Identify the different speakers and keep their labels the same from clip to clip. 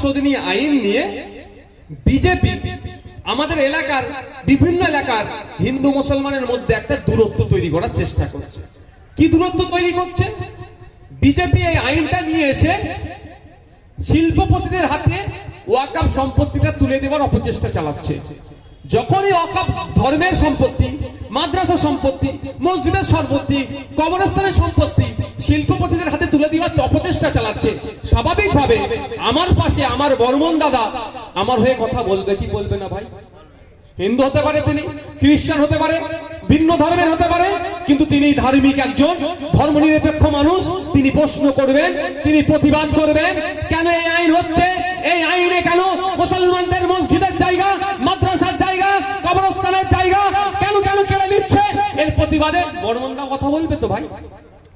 Speaker 1: সংশোধনী আইন নিয়ে বিজেপি, আমাদের এলাকার বিভিন্ন এলাকার হিন্দু মুসলমানের মধ্যে একটা দূরত্ব তৈরি করার চেষ্টা করছে। কি দূরত্ব তৈরি করছে? বিজেপি এই আইনটা নিয়ে এসে শিল্পপতিদের হাতে ওয়াকাপ সম্পত্তিটা তুলে দেওয়ার অপচেষ্টা চালাচ্ছে। যখনই ওয়াকাপ ধর্মের সম্পত্তি, মাদ্রাসা সম্পত্তি, মসজিদের সম্পত্তি, কবরস্থানের সম্পত্তি, শিল্পপতিদের হাতে তুলে দেওয়ার অপচেষ্টা চালাচ্ছে, স্বাভাবিকভাবে আমার পাশে আমার বর্মন দাদা আমার হয়ে কথা বলবে, কি বলবে না ভাই? হিন্দু হতে পারে তিনি, খ্রিস্টান হতে পারে, ভিন্ন ধর্মের হতে পারে, কিন্তু তিনি ধার্মিক একজন, ধর্মনিরপেক্ষ মানুষ, তিনি প্রশ্ন করবেন, তিনি প্রতিবাদ করবেন, কেন এই আইন হচ্ছে? প্রতিবাদে বর্মনরা কথা বলবে তো ভাই?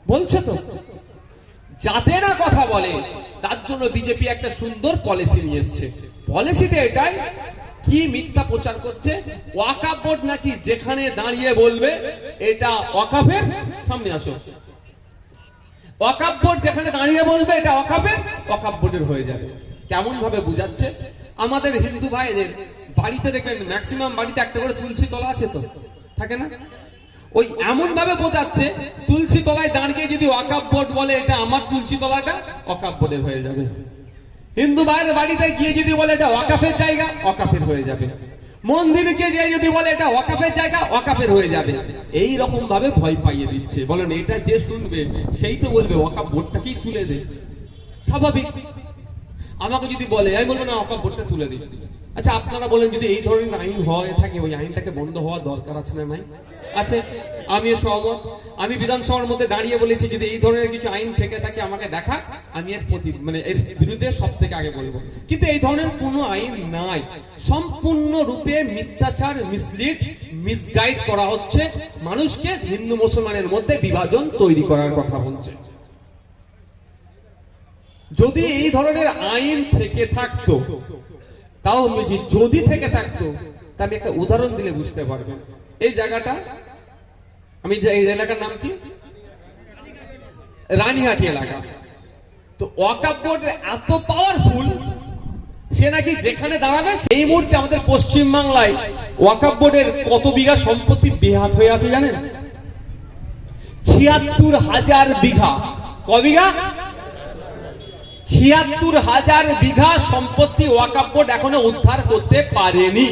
Speaker 1: বলছে তো। যাতে না কথা বলে, তার জন্য বিজেপি একটা সুন্দর পলিসি নিয়ে এসছে। পলিসিটা এটাই, কি মিথ্যা প্রচার করছে? ওয়াকাফ বোর্ড নাকি যেখানে দাঁড়িয়ে বলবে, এটা ওয়াকাফের সামনে আসো। ওয়াকাফ বোর্ড যেখানে দাঁড়িয়ে বলবে, এটা ওয়াকাফের ওয়াকাফ বোর্ডের হয়ে যাবে। কেমন ভাবে বুঝাচ্ছে? আমাদের হিন্দু ভাইদের বাড়িতে দেখবেন ম্যাক্সিমাম বাড়িতে একটা করে তুলসী তলা আছে তো। থাকে না? ওই এমন ভাবে বোঝাচ্ছে, তুলসী তলায় দাঁড়িয়ে যদি ওয়াকাফ বোর্ড বলে, এটা আমার তুলসী তলাটা ওয়াকাফ বোর্ডের হয়ে যাবে। হিন্দু ভাইয়ের বাড়িতে গিয়ে যদি বলে এটা ওয়াকাফের জায়গা ওয়াকাফের হয়ে যাবে। মন্দিরে গিয়ে যদি বলে এটা ওয়াকাফের জায়গা ওয়াকাফের হয়ে যাবে। এই রকম ভাবে ভয় পাইয়ে দিচ্ছে। বলেন, এটা যে শুনবে, সেই তো বলবে ওয়াকাফ বোর্ডটাকেই তুলে দে? স্বাভাবিক। আমাকে যদি বলে আমি বলব না ওয়াকাফ বোর্ডটা তুলে দিই আচ্ছা আপনারা বলেন, যদি এই ধরনের আইন হয়, থাকে, ওই আইনটাকে বন্ধ হওয়ার দরকার আছে না নাই? আছে আমি সহমত। আমি বিধানসভার মধ্যে দাঁড়িয়ে বলেছি, যদি এই ধরনের কিছু আইন থেকে থাকে, আমাকে দেখা, আমি এর প্রতি মানে এর বিরুদ্ধে সব থেকে আগে বলব। কিন্তু এই ধরনের কোনো আইন নাই। সম্পূর্ণ রূপে মিথ্যাচার মিসলিড মিসগাইড করা হচ্ছে। মানুষকে হিন্দু মুসলমানের মধ্যে বিভাজন তৈরি করার কথা বলছে। যদি এই ধরনের আইন থেকে থাকতো, তাও যদি থেকে থাকতো, তা আমি একটা উদাহরণ দিলে বুঝতে পারবেন। এই জায়গাটা আমি এই এলাকার নাম কি? রানীহাটি এলাকা। তো ওয়াকাপ বোর্ড এত পাওয়ারফুল সে নাকি যেখানে দাঁড়াবে, সেই মুহূর্তে আমাদের পশ্চিম বাংলায় ওয়াকাপ বোর্ডের কত বিঘা সম্পত্তি বেহাত হয়ে আছে জানেন? ছিয়াত্তর হাজার বিঘা। ক বিঘা? ছিয়াত্তর হাজার বিঘা সম্পত্তি ওয়াকাপ বোর্ড এখনও উদ্ধার করতে পারেনি।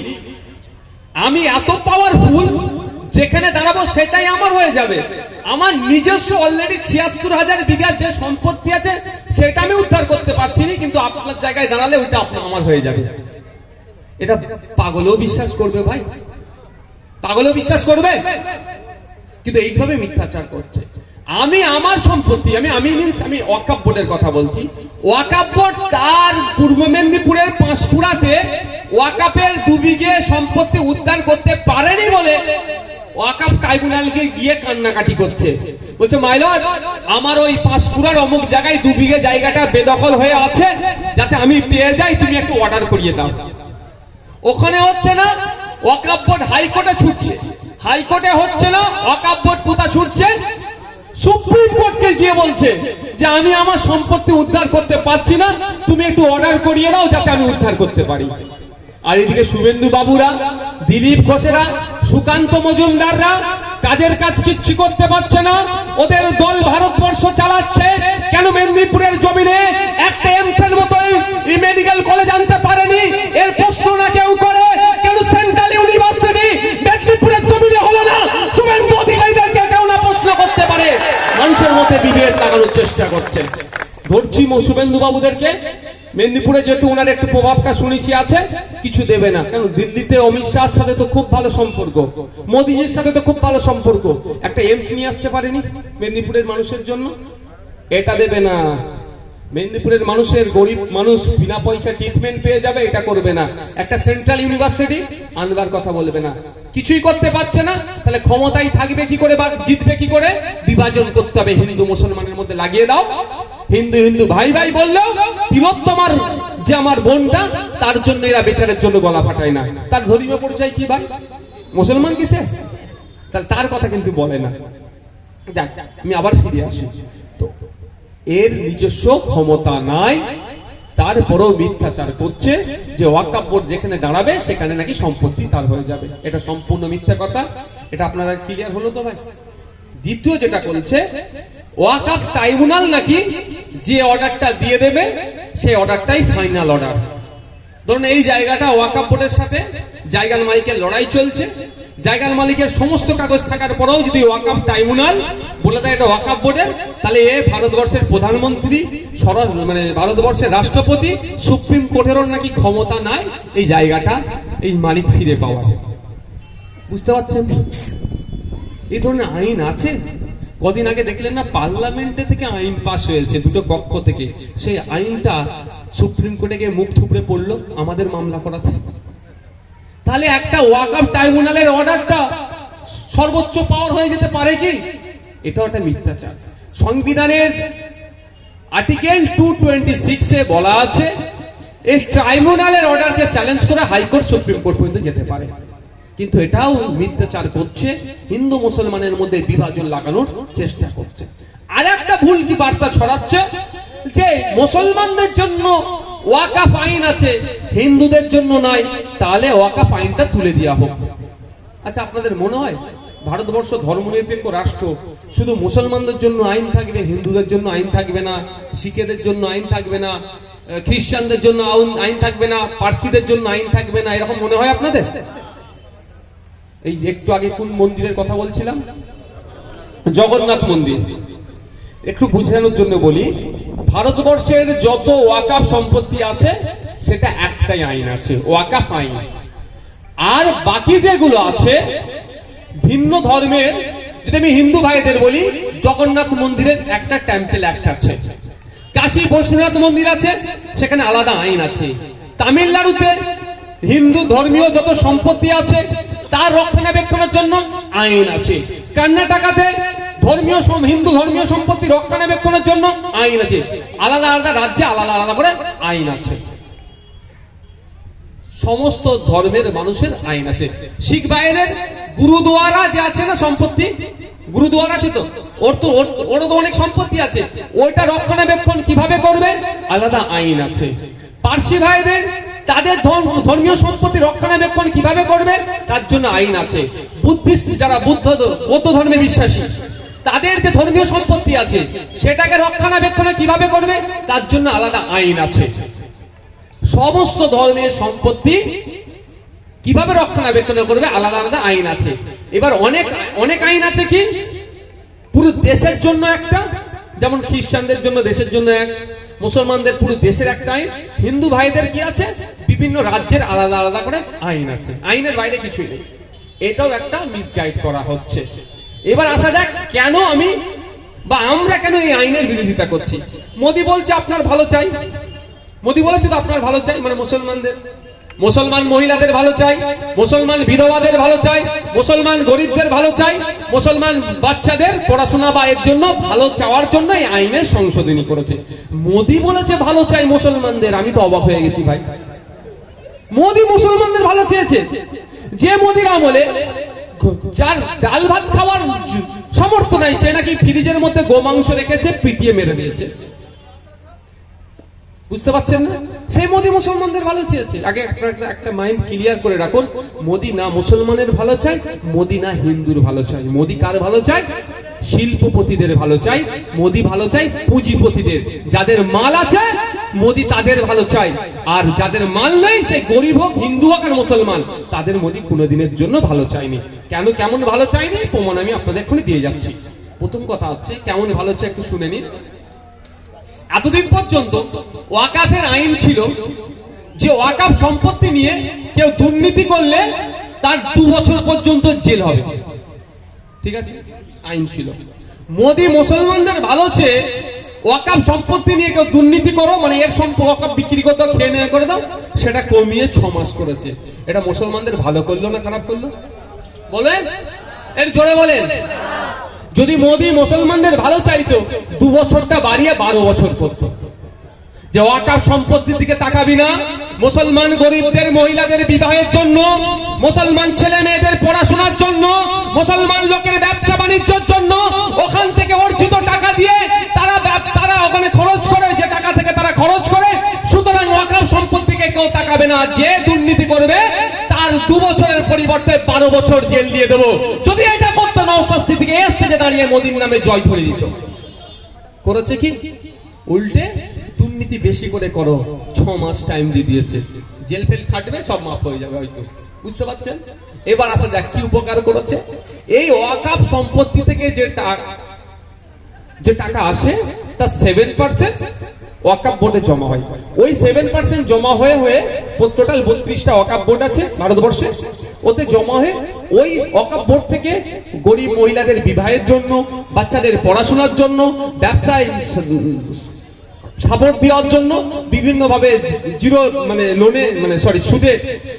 Speaker 1: আমি এত পাওয়ারফুল যেখানে দাঁড়াবো সেটাই আমার হয়ে যাবে। আমার নিজস্ব অলরেডি ছিয়াত্তর হাজার বিঘা যে সম্পত্তি আছে, সেটা আমি উদ্ধার করতে পারছি না, কিন্তু আপনার জায়গায় দাঁড়ালে ওইটা আপনার আমার হয়ে যাবে। এটা পাগলও বিশ্বাস করবে ভাই। পাগলও বিশ্বাস করবে। কিন্তু এইভাবে মিথ্যাচার করছে। আমি আমার সম্পত্তি, আমি আমি মিনস আমি ওয়াকাপ বোর্ডের কথা বলছি। ওয়াকাপ বোর্ড তার পূর্ব মেদিনীপুরের পাঁশকুড়াতে ওয়াকাপের দু বিঘে সম্পত্তি উদ্ধার করতে পারেনি বলে ওয়াকাপ ট্রাইব্যুনালকে গিয়ে কান্নাকাটি করছে। বলছে মাইলর আমার ওই পাঁশকুড়ার অমুক জায়গায় দু বিঘে জায়গাটা বেদখল হয়ে আছে, যাতে আমি পেয়ে যাই, তুমি একটু অর্ডার করিয়ে দাও। ওখানে হচ্ছে না ওয়াকাপ বোর্ড হাইকোর্টে ছুটছে। হাইকোর্টে হচ্ছে না ওয়াকাপ বোর্ড কোথা ছুটছে? সুপ্রিম কোর্টকে গিয়ে বলছে যে, আমি আমার সম্পত্তি উদ্ধার করতে পারছি না, তুমি একটু অর্ডার করিয়ে দাও, যাতে আমি উদ্ধার করতে পারি। আর এদিকে শুভেন্দু বাবুরা, দিলীপ ঘোষেরা সুকান্ত মজুমদাররা কাজের কাজ কিচ্ছু করতে পারছে না। ওদের দল ভারতবর্ষ চালাচ্ছে। কেন মেদিনীপুরের জমিনে একটা এমসের মতো মেডিকেল কলেজ আনতে পারেনি? এর প্রশ্ন না কেউ করে। কেন সেন্ট্রাল ইউনিভার্সিটি মেদিনীপুরের জমিনে হলো না? শুভেন্দু অধিকারীদেরকে কেউ না প্রশ্ন করতে পারে। মানুষের মধ্যে বিভেদ লাগানোর চেষ্টা করছে। ধরছি শুভেন্দু বাবুদেরকে মেদিনীপুরে যেহেতু ওনার একটু প্রভাবটা শুনেছি আছে কিছু দেবে না। কারণ দিল্লিতে অমিত শাহর সাথে তো খুব ভালো সম্পর্ক। মোদীজির সাথে তো খুব ভালো সম্পর্ক। একটা এমস নিয়ে আসতে পারেনি মেদিনীপুরের মানুষের জন্য? এটা দেবে না। মেদিনীপুরের মানুষের গরিব মানুষ বিনা পয়সা ট্রিটমেন্ট পেয়ে যাবে, এটা করবে না। একটা সেন্ট্রাল ইউনিভার্সিটি আনবার কথা বলবে না। কিছুই করতে পারছে না, তাহলে ক্ষমতায় থাকবে কি করে বা জিতবে কি করে? বিভাজন করতে হবে। হিন্দু মুসলমানের মধ্যে লাগিয়ে দাও। হিন্দু হিন্দু ভাই ভাই বললেও তিলোত্তমার যে আমার বোনটা, তার জন্য এরা বেচারের জন্য গলা ফাটায় না। তার ধর্মীয় পরিচয় কি ভাই? মুসলমান কিসে? তাহলে তার কথা কিন্তু বলে না। যাক, আমি আবার ফিরে আসি। তো, এর নিজস্ব ক্ষমতা নাই, তারপরেও মিথ্যাচার করছে, যে ওয়াকাপ বোর্ড যেখানে দাঁড়াবে, সেখানে নাকি সম্পত্তি তার হয়ে যাবে। এটা সম্পূর্ণ মিথ্যা কথা। এটা আপনারা ক্লিয়ার হলো তো ভাই? দ্বিতীয় যেটা বলছে ওয়াকাফ ট্রাইব্যুনাল নাকি যে অর্ডারটা দিয়ে দেবে সেই অর্ডারটাই ফাইনাল অর্ডার ধরুন এই জায়গাটা ওয়াকাপ বোর্ডের সাথে, জায়গার মালিকের লড়াই চলছে। জায়গার মালিকের সমস্ত কাগজ থাকার পরেও যদি ওয়াকাপ ট্রাইব্যুনাল বলে দেয় এটা ওয়াকাপ বোর্ডের, তাহলে এ ভারতবর্ষের প্রধানমন্ত্রী সরাস মানে ভারতবর্ষের রাষ্ট্রপতি, সুপ্রিম কোর্টেরও নাকি ক্ষমতা নাই এই জায়গাটা, এই মালিক ফিরে পাওয়ার। বুঝতে পারছেন? এই ধরনের আইন আছে? কদিন আগে দেখলেন না, পার্লামেন্টে থেকে আইন পাশ হয়েছে, দুটো কক্ষ থেকে। সেই আইনটা সুপ্রিম কোর্টে গিয়ে মুখ থুপড়ে পড়ল, আমাদের মামলা করাতে। তাহলে একটা ওয়াকআপ ট্রাইব্যুনালের অর্ডারটা সর্বোচ্চ পাওয়ার হয়ে যেতে পারে কি? এটাও একটা মিথ্যাচার। সংবিধানের আর্টিকেল টু টোয়েন্টি সিক্সে বলা আছে, এই ট্রাইব্যুনালের অর্ডারকে চ্যালেঞ্জ করে হাইকোর্ট সুপ্রিম কোর্ট পর্যন্ত যেতে পারে। কিন্তু এটাও মিথ্যাচার করছে, হিন্দু মুসলমানের মধ্যে বিভাজন লাগানোর চেষ্টা করছে। আর একটা ভুল কি বার্তা ছড়াচ্ছে? যে মুসলমানদের জন্য ওয়াকাফ আইন আছে, হিন্দুদের জন্য নয়, তাহলে ওয়াকাফ আইনটা তুলে দেওয়া হোক। আচ্ছা আপনাদের মনে হয় ভারতবর্ষ ধর্মনিরপেক্ষ রাষ্ট্র, শুধু মুসলমানদের জন্য আইন থাকবে, হিন্দুদের জন্য আইন থাকবে না, শিখেদের জন্য আইন থাকবে না, খ্রিস্টানদের জন্য আইন থাকবে না, পার্সিদের জন্য আইন থাকবে না, এরকম মনে হয় আপনাদের? এই একটু আগে কোন মন্দিরের কথা বলছিলাম? জগন্নাথ মন্দির। একটু বুঝানোর জন্য বলি, ভারতবর্ষের যত ওয়াকাফ সম্পত্তি আছে, সেটা একটাই আইন আছে, ওয়াকাফ আইন। আর বাকি যেগুলো আছে, ভিন্ন ধর্মের, যদি আমি হিন্দু ভাইদের বলি, জগন্নাথ মন্দিরের একটা টেম্পেল একটা আছে। কাশী বৈষ্ণনাথ মন্দির আছে, সেখানে আলাদা আইন আছে। তামিলনাড়ুতে হিন্দু ধর্মীয় যত সম্পত্তি আছে তার রক্ষণাবেক্ষণের জন্য আইন আছে। কর্ণাটকাতে ধর্মীয় হিন্দু ধর্মীয় সম্পত্তি রক্ষণাবেক্ষণের জন্য আইন আছে। আলাদা আলাদা রাজ্যে আলাদা আলাদা করে আইন আছে। সমস্ত ধর্মের মানুষের আইন আছে। শিখ ভাইদের গুরুদুয়ারা যে আছে না সম্পত্তি, গুরুদুয়ারা আছে তো? ওর তো, ওর- তো অনেক সম্পত্তি আছে। ওইটা রক্ষণাবেক্ষণ কীভাবে করবে? আলাদা আইন আছে। পার্সি ভাইদের তাদের ধর্মীয় সম্পত্তি রক্ষণাবেক্ষণ কীভাবে করবে? তার জন্য আইন আছে। বুদ্ধিস্ট যারা বুদ্ধ, বৌদ্ধ ধর্মে বিশ্বাসী, তাদের যে ধর্মীয় সম্পত্তি আছে, সেটাকে রক্ষণাবেক্ষণ কীভাবে করবে? তার জন্য আলাদা আইন আছে। সমস্ত ধর্মের সম্পত্তি কীভাবে রক্ষণাবেক্ষণ করবে? আলাদা আলাদা আইন আছে। এবার অনেক অনেক আইন আছে কি? পুরো দেশের জন্য একটা, যেমন খ্রিস্টানদের জন্য দেশের জন্য এক মুসলমানদের পুরো দেশের একটা আইন, হিন্দু ভাইদের কি আছে? বিভিন্ন রাজ্যের আলাদা আলাদা করে আইন আছে। আইনের বাইরে কিছুই নেই। এটাও একটা মিসগাইড করা হচ্ছে। এবার আসা যাক, কেন আমি বা আমরা কেন এই আইনের বিরোধিতা করছি? মোদী বলছে আপনার ভালো চাই। মোদি বলেছে তো আপনার ভালো চাই মানে মুসলমানদের মুসলমান মহিলাদের ভালো চাই, মুসলমান বিধবাদের ভালো চাই, মুসলমান গরিবদের ভালো চাই, মুসলমান বাচ্চাদের পড়াশোনা বা এর জন্য ভালো চাওয়ার জন্য এই আইনের সংশোধনী করেছে। মোদি বলেছে ভালো চাই মুসলমানদের, আমি তো অবাক হয়ে গেছি ভাই। মোদি মুসলমানদের ভালো চেয়েছে। যে মোদির আমলে যার ডাল ভাত খাওয়ার সামর্থ্য নাই, সে নাকি ফ্রিজের মধ্যে গোমাংস রেখেছে, পিটিয়ে মেরে দিয়েছে। বুঝতে পারছেন না? সেই মোদি মুসলমানদের ভালো চেয়েছে। আগে একটা মাইন্ড ক্লিয়ার করে রাখুন, মোদি না মুসলমানের ভালো মোদি না হিন্দুর ভালো মোদি কার ভালো শিল্পপতিদের ভালো চাই মোদি ভালো চাই পুঁজিপতিদের। যাদের মাল আছে, মোদি তাদের ভালো চাই আর যাদের মাল নেই সেই গরিব হোক, হিন্দু হোক আর মুসলমান, তাদের মোদি কোনোদিনের জন্য ভালো চাইনি কেন কেমন ভালো চাইনি প্রমাণ আমি আপনাদের এক্ষুনি দিয়ে যাচ্ছি। প্রথম কথা হচ্ছে, কেমন ভালো চাই একটু শুনে নিন। এতদিন পর্যন্ত ওয়াকাফের আইন ছিল যে ওয়াকাফ সম্পত্তি নিয়ে কেউ দুর্নীতি করলে তার দু বছর পর্যন্ত জেল হবে। ঠিক আছে? আইন ছিল। মোদি মুসলমানদের ভালো চেয়ে ওয়াকাফ সম্পত্তি নিয়ে কেউ দুর্নীতি করো মানে এর সম্পদ ওয়াকাফ বিক্রি করতে খেয়ে নেওয়া করে দাও, সেটা কমিয়ে ছ মাস করেছে। এটা মুসলমানদের ভালো করল না খারাপ করল? বলেন? এর জোরে বলেন। যদি মোদি মুসলমানদের ভালো চাইতো, দু বছরটা বাড়িয়ে বারো বছর করতো। যে ওয়াকাফ সম্পত্তির দিকে তাকাবি না, মুসলমান গরিবদের, মহিলাদের বিবাহের জন্য, মুসলমান ছেলে মেয়েদের পড়াশোনার জন্য, মুসলমান লোকের ব্যবসা বাণিজ্যের জন্য, ওখান থেকে অর্জিত টাকা দিয়ে তারা তারা ওখানে খরচ করে, যে টাকা থেকে তারা খরচ করে, সুতরাং ওয়াকার সম্পত্তিকে কেউ তাকাবে না, যে দুর্নীতি করবে, তার দু বছরের পরিবর্তে বারো বছর জেল দিয়ে দেবো। যদি এটা করতো নওসাদ সিদ্দিকী এই স্টেজে দাঁড়িয়ে মোদির নামে জয় ধরে দিত করেছে কি? উল্টে দুর্নীতি বেশি করে করো, ছ মাস টাইম দিয়ে দিয়েছে। জেল ফেল খাটবে, সব মাফ হয়ে যাবে হয়তো। বুঝতে পারছেন? এবার আসা যাক কি উপকার করেছে। এই ওয়াকাপ সম্পত্তি থেকে যে যে টাকা আসে তার সেভেন পার্সেন্ট ওয়াকাপ বোর্ডে জমা হয়। ওই সেভেন পার্সেন্ট জমা হয়ে হয়ে, টোটাল বত্রিশটা ওয়াকাপ বোর্ড আছে ভারতবর্ষে। ওতে জমা হয়ে ওই ওয়াকাপ বোর্ড থেকে গরিব মহিলাদের বিবাহের জন্য, বাচ্চাদের পড়াশোনার জন্য, ব্যবসায় সাপোর্ট দেওয়ার জন্য বিভিন্নভাবে জিরো মানে লোনে মানে সরি সুদে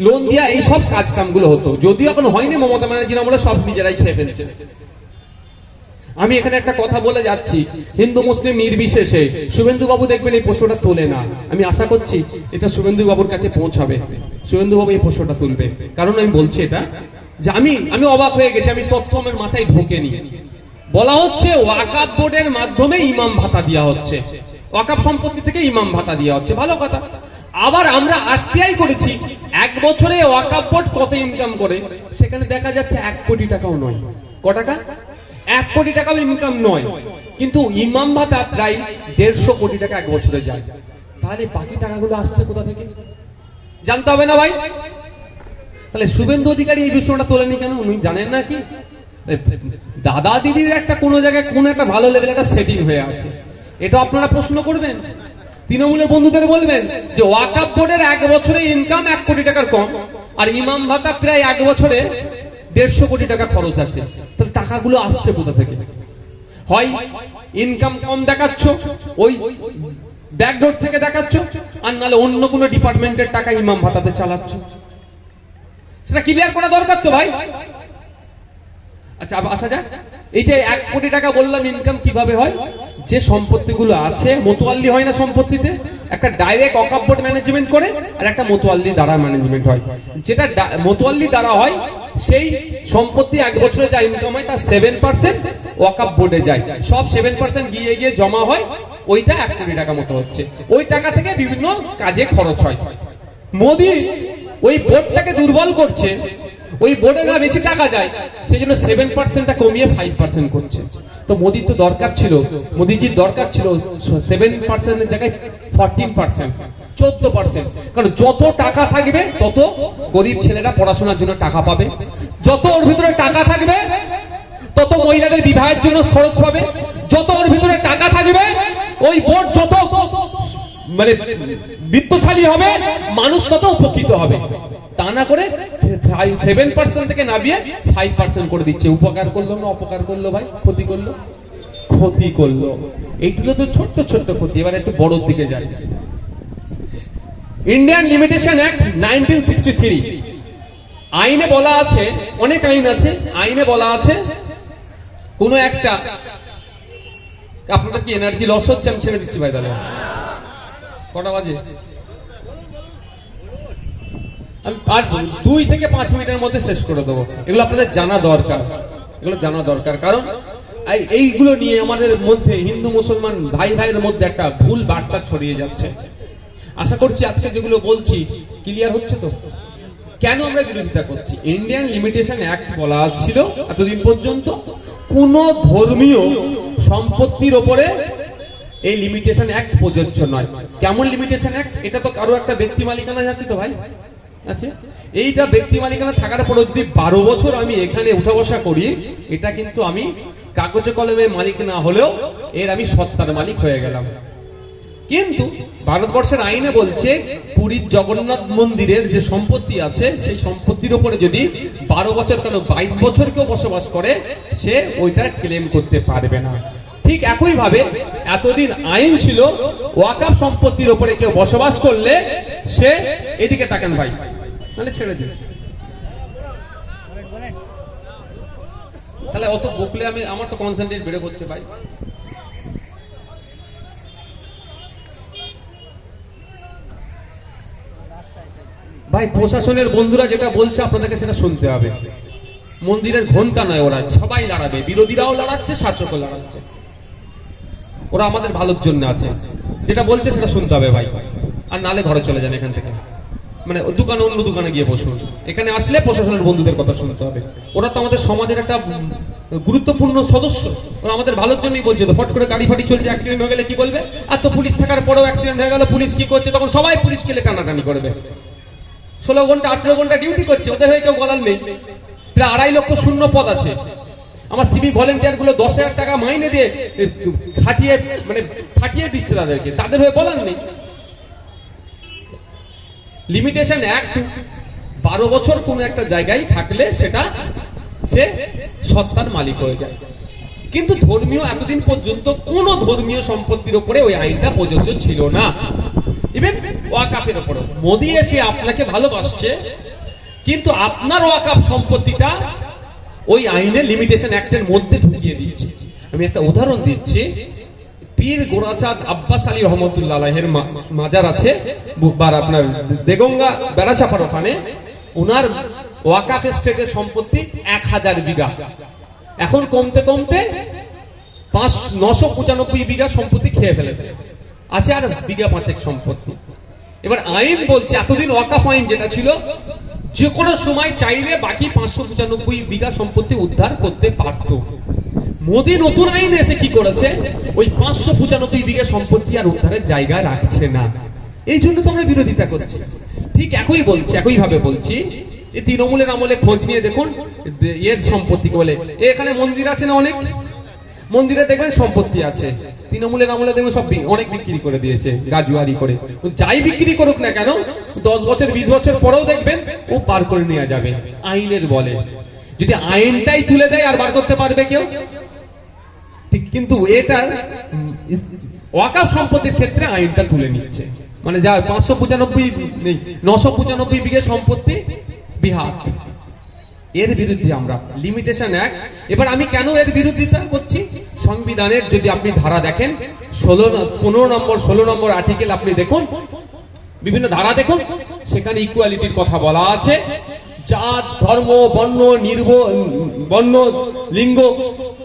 Speaker 1: লোন দেওয়া এই সব কাজ কামগুলো হতো। যদিও এখন হয়নি মমতা ব্যানার্জি আমরা সব নিজেরাই খেয়ে ফেলছে। আমি এখানে একটা কথা বলে যাচ্ছি। হিন্দু, মুসলিম নির্বিশেষে শুভেন্দু বাবু দেখবেন এই প্রশ্নটা তোলে না। আমি আশা করছি এটা শুভেন্দু বাবুর কাছে পৌঁছাবে। শুভেন্দু বাবু এই প্রশ্নটা তুলবে। কারণ আমি বলছি এটা যে আমি আমি অবাক হয়ে গেছি, আমি তথ্য আমার মাথায় ঢোকেনি। বলা হচ্ছে ওয়াকাব বোর্ডের মাধ্যমে ইমাম ভাতা দেওয়া হচ্ছে। ওয়াকাব সম্পত্তি থেকে ইমাম ভাতা দেওয়া হচ্ছে। ভালো কথা। আবার আমরা আরটিআই করেছি। এক বছরে ওয়াকাব বোর্ড কত ইনকাম করে? সেখানে দেখা যাচ্ছে এক কোটি টাকাও নয়। ক টাকা? এক কোটি টাকাও ইনকাম নয়। কিন্তু ইমাম ভাতা প্রায় দেড়শো কোটি টাকা এক বছরে যায়। তাহলে বাকি টাকাগুলো আসছে কোথা থেকে? জানতে হবে না ভাই? তাহলে শুভেন্দু অধিকারী এই বিষয়টা তোলেনি কেন? উনি জানেন না কি? দাদা দিদির একটা কোনো জায়গায় কোন একটা ভালো লেভেল একটা সেটিং হয়ে আছে। এটা আপনারা প্রশ্ন করবেন? তৃণমূলের বন্ধুদের বলবেন যে ওয়াকাপ বোর্ডের এক বছরে ইনকাম এক কোটি টাকার কম, আর ইমাম ভাতা প্রায় এক বছরে দেড়শো কোটি টাকা খরচ আছে। তাহলে টাকাগুলো আসছে কোথা থেকে? হয় ইনকাম কম দেখাচ্ছ, ওই ব্যাকডোর থেকে দেখাচ্ছ, আর নাহলে অন্য কোনো ডিপার্টমেন্টের টাকা ইমাম ভাতাতে চালাচ্ছ। সেটা ক্লিয়ার করা দরকার তো ভাই। আচ্ছা আসা যাক। এই যে এক কোটি টাকা বললাম ইনকাম কীভাবে হয়? যে সম্পত্তিগুলো আছে, মোতোয়াল্লি হয় না সম্পত্তিতে, একটা ডাইরেক্ট অকাপ বোর্ড ম্যানেজমেন্ট করে আর একটা মোতোয়াল্লি দ্বারা ম্যানেজমেন্ট হয়। যেটা মোতোয়াল্লি দ্বারা হয়, সেই সম্পত্তি এক বছরে যা ইনকাম হয়, তার সেভেন পার্সেন্ট ওয়াকাপ বোর্ডে যায়। সব সেভেন পার্সেন্ট গিয়ে গিয়ে জমা হয়, ওইটা এক কোটি টাকা মতো হচ্ছে। ওই টাকা থেকে বিভিন্ন কাজে খরচ হয়। মোদি ওই বোর্ডটাকে দুর্বল করছে, ওই বোর্ডে না বেশি টাকা যায়, সেই জন্য সেভেন পার্সেন্টটা কমিয়ে ফাইভ পার্সেন্ট করছে। তো মোদির তো দরকার ছিল, মোদিজির দরকার ছিল সেভেন পার্সেন্টের জায়গায় ফোরটিন পার্সেন্ট চোদ্দ পার্সেন্ট কারণ যত টাকা থাকবে, তত গরিব ছেলেরা পড়াশোনার জন্য টাকা পাবে। যত ওর ভিতরে টাকা থাকবে, তত মহিলাদের বিবাহের জন্য খরচ পাবে যত ওর ভিতরে টাকা থাকবে, ওই বোর্ড যত মানে বিত্তশালী হবে, মানুষ তত উপকৃত হবে। তা না করে সেভেন পার্সেন্ট থেকে নামিয়ে ফাইভ পার্সেন্ট করে দিচ্ছে। উপকার করল না অপকার করল ভাই? ক্ষতি করল? ক্ষতি করল। এইগুলো তো ছোট্ট ছোট্ট ক্ষতি। এবার একটু বড়র দিকে যাই। ইন্ডিয়ান লিমিটেশন অ্যাক্ট নাইনটিন আইনে বলা আছে, অনেক আইন আছে, আইনে বলা আছে, কোনো একটা আপনাদের কি এনার্জি লস হচ্ছে? আমি ছেড়ে দিচ্ছি ভাই, তাহলে। কটা বাজে? আমি আর দুই থেকে পাঁচ মিনিটের মধ্যে শেষ করে দেবো। এগুলো আপনাদের জানা দরকার। এগুলো জানা দরকার। কারণ এইগুলো নিয়ে আমাদের মধ্যে হিন্দু, মুসলমান ভাই ভাইয়ের মধ্যে একটা ভুল বার্তা ছড়িয়ে যাচ্ছে। আশা করছি আজকে যেগুলো বলছি ক্লিয়ার হচ্ছে তো? কেন আমরা বিরোধিতা করছি? ইন্ডিয়ান লিমিটেশন অ্যাক্ট বলা ছিল এতদিন পর্যন্ত, কোন ধর্মীয় সম্পত্তির ওপরে এই লিমিটেশন অ্যাক্ট প্রযোজ্য নয়। কেমন লিমিটেশন অ্যাক্ট এটা তো কারও একটা ব্যক্তি মালিকানা আছে তো ভাই? আছে? এইটা ব্যক্তি মালিকানা থাকার পর যদি বারো বছর আমি এখানে উঠা বসা করি, এটা কিন্তু আমি কাগজে কলমে মালিক না হলেও এর আমি সত্তার মালিক হয়ে গেলাম। কিন্তু ভারতবর্ষের আইনে বলছে, পুরীর জগন্নাথ মন্দিরের যে সম্পত্তি আছে, সেই সম্পত্তির উপরে যদি বারো বছর কেন বাইশ বছর কেউ বসবাস করে, সে ওইটা ক্লেম করতে পারবে না। ঠিক একই ভাবে এতদিন আইন ছিল ওয়াকাপ সম্পত্তির উপরে কেউ বসবাস করলে সে এদিকে তাকান ভাই তাহলে ছেড়ে দিন। তাহলে অত বকলে আমি, আমার তো কনসেন্ট্রেট বেড়ে করছে ভাই। ভাই, প্রশাসনের বন্ধুরা যেটা বলছে, আপনাদেরকে সেটা শুনতে হবে। মন্দিরের ঘণ্টা নয় ওরা, সবাই লড়াবে। বিরোধীরাও লড়াচ্ছে, শাসকও লড়াচ্ছে। ওরা আমাদের ভালোর জন্য আছে। যেটা বলছে সেটা শুনতে হবে ভাই। আর নালে ঘরে চলে যান এখান থেকে। মানে দোকানে, অন্য দোকানে গিয়ে বসুন। এখানে আসলে প্রশাসনের বন্ধুদের কথা শুনতে হবে। ওরা তো আমাদের সমাজের একটা গুরুত্বপূর্ণ সদস্য। ওরা আমাদের ভালোর জন্যই বলছে তো, ফট করে গাড়ি ফাড়ি চলছে অ্যাক্সিডেন্ট হয়ে গেলে কি বলবে? আর তো পুলিশ থাকার পরেও অ্যাক্সিডেন্ট হয়ে গেল পুলিশ কি করছে? তখন সবাই পুলিশ গেলে টানাটানি করবে। ষোলো ঘণ্টা, আঠেরো ঘণ্টা ডিউটি করছে। ওদের হয়ে কেউ বলার নেই। প্রায় আড়াই লক্ষ শূন্য পদ আছে। আমার সিবি ভলেন্টিয়ারগুলো দশ হাজার টাকা মাইনে দিয়ে খাটিয়ে মানে ফাটিয়ে দিচ্ছে তাদেরকে। তাদের হয়ে বলার নেই। লিমিটেশন অ্যাক্ট বারো বছর কোন একটা জায়গায় থাকলে সেটা সে সত্তার মালিক হয়ে যায়। কিন্তু ধর্মীয় এতদিন পর্যন্ত কোন ধর্মীয় সম্পত্তির উপরে ওই আইনটা প্রযোজ্য ছিল না। ইভেন ওয়াকাফের উপরে মোদি এসে আপনাকে ভালোবাসছে, কিন্তু আপনার ওয়াকাফ সম্পত্তিটা ওই আইনে লিমিটেশন অ্যাক্টের মধ্যে ঢুকিয়ে দিচ্ছে। আমি একটা উদাহরণ দিচ্ছি। পীর গোরাচাঁদ আব্বাস আলী রহমতুল্লাহ মাজার আছে বুধবার আপনার দেগঙ্গা বেড়াচাপার ওখানে। ওনার ওয়াকাফ স্টেটের সম্পত্তি এক হাজার বিঘা। এখন কমতে কমতে পাঁচ, নশো পঁচানব্বই বিঘা সম্পত্তি খেয়ে ফেলেছে। আছে আর বিঘা পাঁচেক সম্পত্তি। এবার আইন বলছে, এতদিন ওয়াকাফ আইন যেটা ছিল যে কোনো সময় চাইলে বাকি পাঁচশো পঁচানব্বই বিঘা সম্পত্তি উদ্ধার করতে পারত। মোদী নতুন আইন এসে কি করেছে? ওই পাঁচশো পঁচানব্বই বিঘা সম্পত্তি আর উদ্ধারের জায়গা রাখছে না। এই জন্য তো আমরা বিরোধিতা করছি। ঠিক একই বলছি একই ভাবে বলছি তৃণমূলের আমলে খোঁজ নিয়ে দেখুন এর সম্পত্তি বলে? এখানে মন্দির আছে না অনেক? মন্দিরে দেখবেন সম্পত্তি আছে। তৃণমূলের আমলে দেখবেন সব অনেক বিক্রি করে দিয়েছে, গাজুয়ারি করে। যাই বিক্রি করুক না কেন, দশ বছর, বিশ বছর পরেও দেখবেন ও বার করে নেওয়া যাবে, আইনের বলে। যদি আইনটাই তুলে দেয়, আর বার করতে পারবে কেউ? ঠিক, কিন্তু এটার ওয়াকাফ সম্পত্তির ক্ষেত্রে আইনটা তুলে নিচ্ছে। মানে যা পাঁচশো পঁচানব্বই, নেই, নশো পঁচানব্বই বিঘে সম্পত্তি বিহার। এর বিরুদ্ধে আমরা লিমিটেশন অ্যাক্ট এবার আমি কেন এর বিরোধিতা করছি? সংবিধানের যদি আপনি ধারা দেখেন, ষোলো পনেরো নম্বর, ষোলো নম্বর আর্টিকেল আপনি দেখুন, বিভিন্ন ধারা দেখুন, সেখানে ইকুয়ালিটির কথা বলা আছে। জাত, ধর্ম, বর্ণ নির্ভ বর্ণ, লিঙ্গ,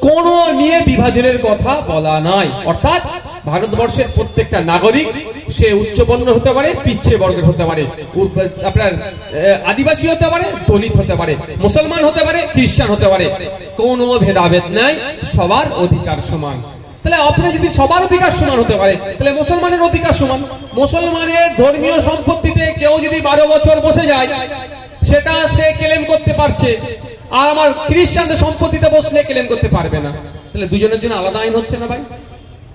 Speaker 1: কোন নিয়ে বিভাজনের কথা বলা নাই। অর্থাৎ ভারতবর্ষের প্রত্যেকটা নাগরিক সে উচ্চ বর্ণ হতে পারে, পিছিয়ে বর্গের হতে পারে আপনার আদিবাসী হতে পারে, দলিত হতে পারে, মুসলমান হতে পারে, খ্রিস্টান হতে পারে। কোনো ভেদাভেদ নাই, সবার অধিকার সমান। তাহলে আপনি যদি সবার অধিকার সমান হতে পারে, তাহলে মুসলমানের অধিকার সমান। মুসলমানের ধর্মীয় সম্পত্তিতে কেউ যদি বারো বছর বসে যায়, সেটা সে ক্লেম করতে পারছে। আর আমার খ্রিস্টানদের সম্পত্তিতে বসলে ক্লেম করতে পারবে না। তাহলে দুজনের জন্য আলাদা আইন হচ্ছে না ভাই?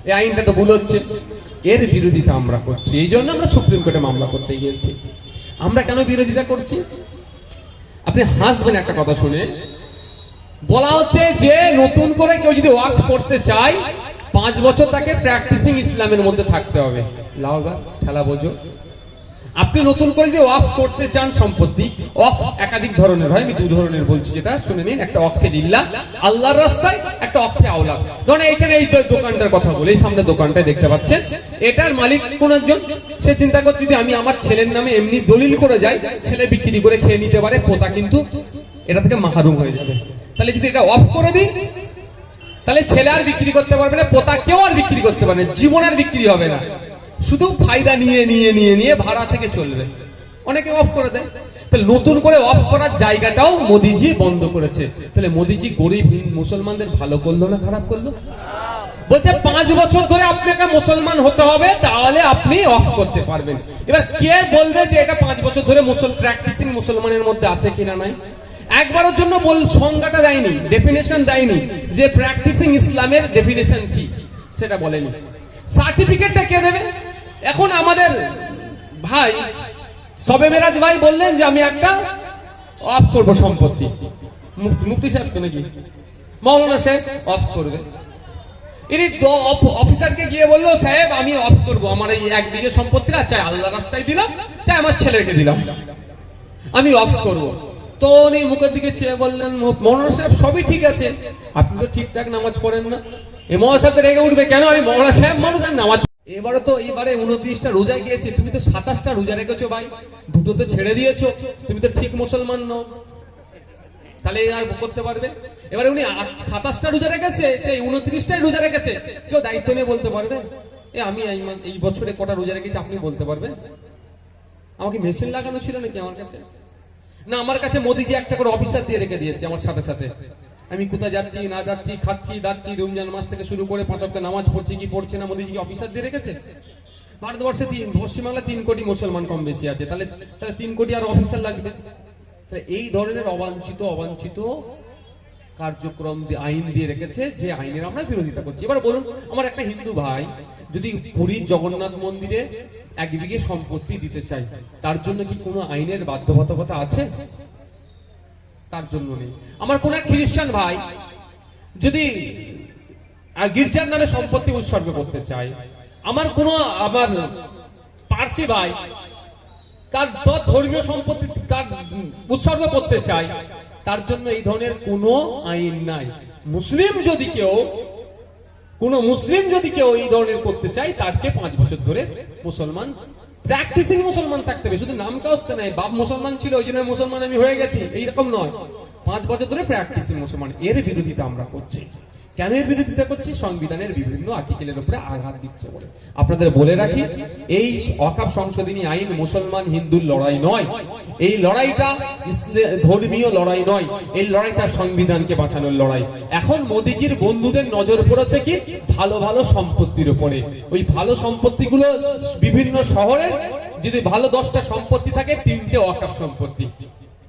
Speaker 1: এই আইনটা তো ভুল হচ্ছে। এর বিরোধিতা আমরা করছি। এই জন্য আমরা সুপ্রিম কোর্টে মামলা করতে গিয়েছি। আমরা কেন বিরোধিতা করছি? আপনি হাসবেন একটা কথা শুনে। বলা হচ্ছে যে নতুন করে কেউ যদি ওয়াক করতে চায়, পাঁচ বছর তাকে প্র্যাকটিসিং ইসলামের মধ্যে থাকতে হবে। লাউগা খেলা বোঝো। আপনি নতুন করে যদি অফ করতে চান সম্পত্তি অফ একাধিক ধরনের হয়, আমি দু ধরনের বলছি যেটা, শুনে নিন, একটা অফে লিল্লা আল্লাহর রাস্তায়, একটা অফে আওলা ধরেন এইখানে এই দোকানটার কথা বলি, এই সামনে দোকানটায় দেখতে পাচ্ছেন, এটার মালিক কোন একজন? সে চিন্তা করছে, যদি আমি আমার ছেলের নামে এমনি দলিল করে যাই, ছেলে বিক্রি করে খেয়ে নিতে পারে, পোতা কিন্তু এটা থেকে মাহারুম হয়ে যাবে। তাহলে যদি এটা অফ করে দিই, তাহলে ছেলে আর বিক্রি করতে পারবে না, পোতা কেউ আর বিক্রি করতে পারবে না, জীবন আর বিক্রি হবে না। শুধু ফায়দা নিয়ে নিয়ে নিয়ে নিয়ে ভাড়া থেকে চলবে। অনেকে অফ করে দেয়। তাহলে নতুন করে অফ করার জায়গাটাও মোদিজি বন্ধ করেছে। তাহলে মোদিজি গরিব মুসলমানদের ভালো করল না খারাপ করল? বলছে, পাঁচ বছর ধরে আপনাকে মুসলমান হতে হবে, তাহলে আপনি অফ করতে পারবেন। এবার কে বলবে যে এটা পাঁচ বছর ধরে মুসল প্র্যাকটিসিং মুসলমানের মধ্যে আছে কিনা নাই? একবারের জন্য বল, সংজ্ঞাটা দেয়নি ডেফিনেশন দেয়নি যে প্র্যাকটিসিং ইসলামের ডেফিনেশন কি, সেটা বলেনি। সার্টিফিকেটটা কে দেবে? এখন আমাদের ভাই, সবে মেরাজ ভাই বললেন যে আমি একটা অফ করব সম্পত্তি। মুফতি সাহেব নাকি? মৌলানা সাহেব অফ করবে। ইনি অফিসারকে গিয়ে বলল, সাহেব, আমি অফ করব। আমার এই এক বিঘে সম্পত্তিটা চাই আল্লাহ রাস্তায় দিলাম, চাই আমার ছেলেকে দিলাম। আমি অফ করব। তো উনি মুখের দিকে চেয়ে বললেন মৌলানা সাহেব, সবই ঠিক আছে। আপনি তো ঠিকঠাক নামাজ পড়েন না। এই মৌলানা সাহেব তো রেগে উঠবে কেন? আমি মৌলানা সাহেব মানুষ নামাজ এবারে তো এবারে উনত্রিশটা রোজা গিয়েছে। তুমি তো সাতাশটা রোজা রেখেছো ভাই। দুটো তো ছেড়ে দিয়েছ। তুমি তো ঠিক মুসলমান নও। তাহলে আর করতে পারবে? এবারে উনি সাতাশটা রোজা রেখেছে এই উনত্রিশটাই রোজা রেখেছে। কেউ দায়িত্ব নিয়ে বলতে পারবে? এ আমি এই বছরে কটা রোজা রেখেছি, আপনি বলতে পারবেন আমাকে মেশিন লাগানো ছিল নাকি আমার কাছে? না, আমার কাছে মোদিজি একটা করে অফিসার দিয়ে রেখে দিয়েছে আমার সাথে সাথে। আমি কোথায় যাচ্ছি, না যাচ্ছি, খাচ্ছি, দাচ্ছি, রমজান মাস থেকে শুরু করে পাঁচ অক্ট নামাজ পড়ছি, কি পড়ছে না, মোদিজি অফিসার দিয়ে রেখেছে? ভারতবর্ষে তিন, পশ্চিমবাংলা তিন কোটি মুসলমান কম বেশি আছে, তাহলে তাহলে তিন কোটি আর অফিসার লাগবে? তাহলে এই ধরনের অবাঞ্ছিত অবাঞ্ছিত কার্যক্রম আইন দিয়ে রেখেছে, যে আইনের আমরা বিরোধিতা করছি। এবার বলুন, আমার একটা হিন্দু ভাই যদি পুরীর জগন্নাথ মন্দিরে এক বিঘে সম্পত্তি দিতে চাই তার জন্য কি কোনো আইনের বাধ্যবাধকতা আছে? তার জন্য নেই। আমার কোন এক খ্রিস্টান ভাই যদি গির্জার নামে সম্পত্তি উৎসর্গ করতে চায়, আমার কোন, আমার পার্সি ভাই তার ধর্মীয় সম্পত্তি তার উৎসর্গ করতে চায়, তার জন্য এই ধরনের কোনো আইন নাই। মুসলিম যদি কেউ, কোন মুসলিম যদি কেউ এই ধরনের করতে চায় তাকে পাঁচ বছর ধরে মুসলমান প্র্যাকটিসিং মুসলমান থাকতে হবে। শুধু নাম আসতে নাই, বাপ মুসলমান ছিল, ওই জন্য মুসলমান আমি হয়ে গেছি। এইরকম নয়। পাঁচ বছর ধরে প্র্যাকটিসিং মুসলমান। এর বিরোধিতা আমরা করছি। কেন এর বিরোধিতা করছি? সংবিধানের বিভিন্ন আর্টিকেলের উপরে আঘাত দিচ্ছে বলে। আপনাদের বলে রাখি, এই অকাপ সংশোধনী আইন মুসলমান হিন্দুর লড়াই নয়। এই লড়াইটা ধর্মীয় লড়াই নয়। এই লড়াইটা সংবিধানকে বাঁচানোর লড়াই। এখন মোদিজির বন্ধুদের নজর পড়েছে কি? ভালো ভালো সম্পত্তির উপরে। ওই ভালো সম্পত্তিগুলো বিভিন্ন শহরের যদি ভালো দশটা সম্পত্তি থাকে, তিনটে অকাপ সম্পত্তি।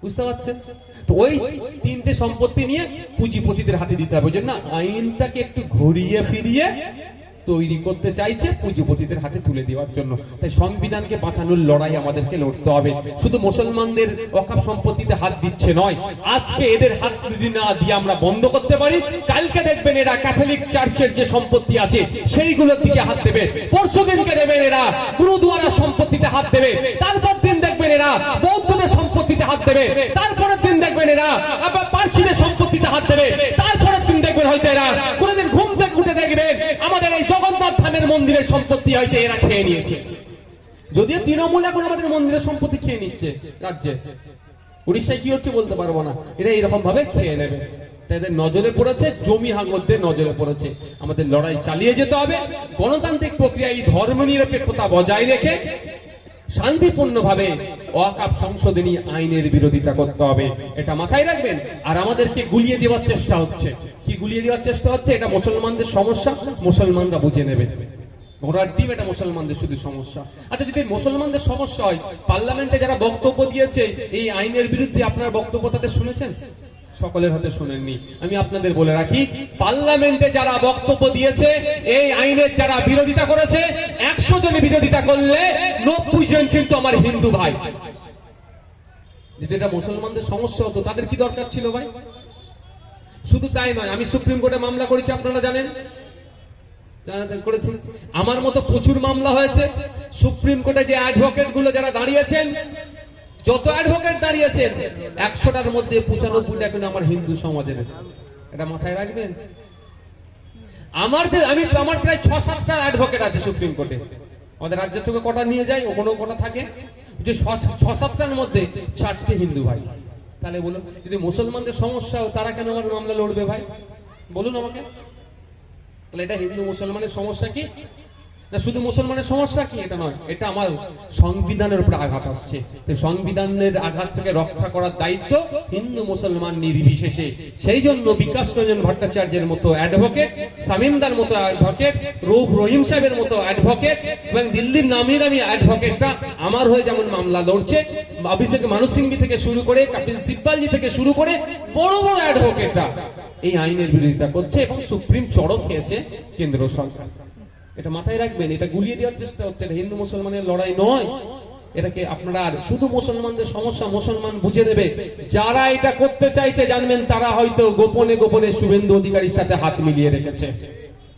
Speaker 1: বুঝতে পারছেন? তো ওই তিনটে সম্পত্তি নিয়ে পুঁজিপতিদের হাতে দিতে হবে জন্য আইনটাকে একটু ঘুরিয়ে ফিরিয়ে তৈরি করতে চাইছে পুঁজিপতিদের হাতে তুলে দেওয়ার জন্য। তাই সংবিধানকে বাঁচানোর লড়াই আমাদেরকে লড়তে হবে। শুধু মুসলমানদের অকাপ সম্পত্তিতে হাত দিচ্ছে নয়, আজকে এদের হাত যদি না দিয়ে আমরা বন্ধ করতে পারি, কালকে দেখবেন এরা ক্যাথলিক চার্চের যে সম্পত্তি আছে, সেইগুলোর দিকে হাত দেবে। পরশু দিনকে দেবেন এরা গুরুদুয়ারার সম্পত্তিতে হাত দেবে। তারপর দিন এরা, বৌদ্ধদের সম্পত্তিতে হাত দেবে। তারপরের দিন দেখবেন এরা, আবার পার্সিদের সম্পত্তিতে হাত দেবে। তারপরের দিন দেখবেন হয়তো এরা ঘুম থেকে উঠে দেখবেন, আমাদের এই জগন্নাথ ধামের মন্দিরের সম্পত্তি হয়তো এরা খেয়ে নিয়েছে। যদিও তৃণমূল এখন আমাদের মন্দিরের সম্পত্তি খেয়ে নিচ্ছে রাজ্যে। উড়িষ্যায় কি হচ্ছে বলতে পারব না। এরা এরকম ভাবে খেয়ে নেবে। তাই এদের নজরে পড়েছে, জমি হাঙ্গরদের নজরে পড়েছে। আমাদের লড়াই চালিয়ে যেতে হবে। গণতান্ত্রিক প্রক্রিয়া এই ধর্ম নিরপেক্ষতা বজায় রেখে শান্তিপূর্ণভাবে ওয়াকাপ সংশোধনী আইনের বিরোধিতা করতে হবে। এটা মাথায় রাখবেন। আর আমাদেরকে গুলিয়ে দেওয়ার চেষ্টা হচ্ছে। কি গুলিয়ে দেওয়ার চেষ্টা হচ্ছে? এটা মুসলমানদের সমস্যা। মুসলমানরা বুঝে নেবে। ঘোড়ার ডিম এটা মুসলমানদের শুধু সমস্যা। আচ্ছা যদি মুসলমানদের সমস্যা হয়, পার্লামেন্টে যারা বক্তব্য দিয়েছে, এই আইনের বিরুদ্ধে আপনার বক্তব্য তাদের শুনেছেন? সকলের হাতে শুনেননি। আমি আপনাদের বলে রাখি, পার্লামেন্টে যারা বক্তব্য দিয়েছে, এই আইনের যারা বিরোধিতা করেছে, একশো জনে বিরোধিতা করলে নব্বই জন কিন্তু আমার হিন্দু ভাই। যদি এটা মুসলমানদের সমস্যা হতো, তাদের কি দরকার ছিল ভাই? শুধু তাই নয়, আমি সুপ্রিম কোর্টে মামলা করেছি, আপনারা জানেন? জানাতে করেছি আমার মতো প্রচুর মামলা হয়েছে। সুপ্রিম কোর্টে যে অ্যাডভোকেটগুলো যারা দাঁড়িয়েছেন যত অ্যাডভোকেট দাঁড়িয়েছেন, একশোটার মধ্যে পঁচানব্বইটা কিন্তু আমার হিন্দু সমাজের। এটা মাথায় রাখবেন? আমার যে আমি আমার প্রায় ছ সাতটা অ্যাডভোকেট আছে সুপ্রিম কোর্টে। আমাদের রাজ্য থেকে কটা নিয়ে যাই ওখানে কটা থাকে। যে ছ- সাতটার মধ্যে চারটে হিন্দু ভাই। তাহলে বলুন, যদি মুসলমানদের সমস্যা তারা কেন আমার মামলা লড়বে ভাই? বলুন আমাকে। তাহলে এটা হিন্দু মুসলমানের সমস্যা কি? না, শুধু মুসলমানের সমস্যা কি? এটা নয়, এটা আমার সংবিধানের উপরে আঘাত আসছে। সংবিধানের আঘাত থেকে রক্ষা করার দায়িত্ব হিন্দু মুসলমান নির্বিশেষে। সেই জন্য বিকাশ রঞ্জন ভট্টাচার্যের মতো অ্যাডভোকেট সামিমদার মতো অ্যাডভোকেট রূপ রহিম সাহেবের মতো অ্যাডভোকেট এবং দিল্লির নামি দামি অ্যাডভোকেটটা আমার হয়ে যেমন মামলা লড়ছে, অভিষেক মানুষ সিংভি থেকে শুরু করে, কপিল সিব্বালজি থেকে শুরু করে বড় বড় অ্যাডভোকেটরা এই আইনের বিরোধিতা করছে এবং সুপ্রিম চড়ক খেয়েছে কেন্দ্র সরকার। এটা মাথায় রাখবেন, এটা গুলিয়ে দেওয়ার চেষ্টা হচ্ছে এটা হিন্দু মুসলমানের লড়াই নয়। এটাকে আপনারা আর শুধু মুসলমানদের সমস্যা, মুসলমান বুঝে দেবে যারা এটা করতে চাইছে, জানবেন, তারা হয়তো গোপনে গোপনে শুভেন্দু অধিকারীর সাথে হাত মিলিয়ে রেখেছে।